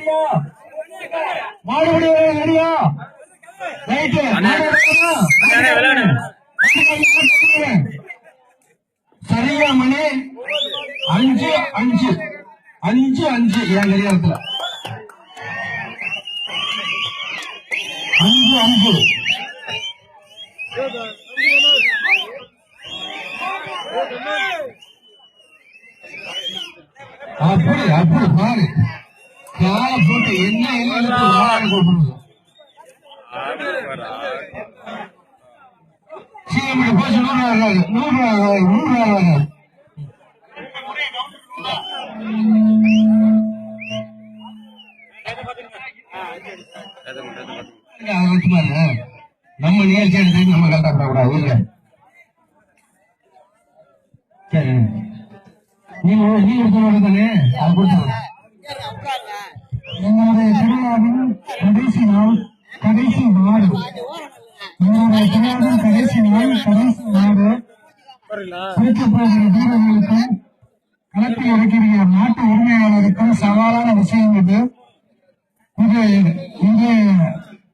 ரெடியா மாடுபடி ரெடியா ரைட்டு சரியா மணி? அஞ்சு அஞ்சு. அஞ்சு அஞ்சு. என் கல்யாணத்துல அஞ்சு அஞ்சு. அப்படி அப்படி பாரு. காலை போட்டு என்ன சீக்கிரம் போச்சு நூறு ஆகாது நூறு ஆகாது. நூறு பாருங்க நம்ம எடுத்து நம்ம கரெக்டா பண்ணக்கூடாது இல்ல. சரி. நீங்க நீங்க தானே? அது கொடுத்து எங்களுடைய கடைசி நாள் கடைசி நாடு. எங்களுடைய திருவிழாவின் கடைசி நாள் கடைசி நாடு. பிடிக்கப்படுகிற வீரர்களுக்கும் களத்தில் இருக்கிற நாட்டு உரிமையாளருக்கும் சவாலான விஷயம் இது. இது இன்றைய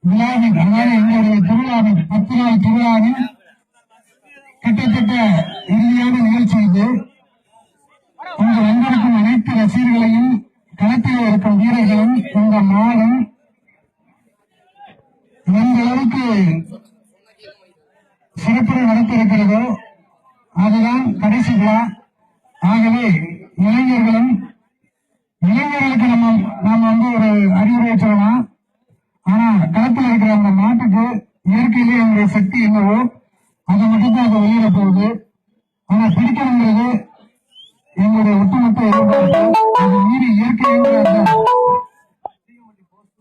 விழாவின் அதாவது எங்களுடைய திருவிழாவின் பத்து நாள் திருவிழாவின் கிட்டத்தட்ட இறுதியான நிகழ்ச்சி இது. இங்கு வந்திருக்கும் அனைத்து ரசிகர்களையும் களத்தில் இருக்கும் வீரர்களும் இந்த மாதம் எந்த அளவுக்கு சிறப்புரை நடத்திருக்கிறதோ அதுதான் கடைசி விழா. ஆகவே இளைஞர்களும் இளைஞர்களுக்கு நம்ம நாம வந்து ஒரு அறிவுரை சொல்லலாம். ஆனா களத்தில் இருக்கிற அந்த நாட்டுக்கு இயற்கையிலே அவங்களுடைய சக்தி என்னவோ அதை மட்டும்தான் அதை வெளியிட போகுது ஆனா பிடிக்கணுங்கிறது எங்களுடைய ஒட்டுமொத்த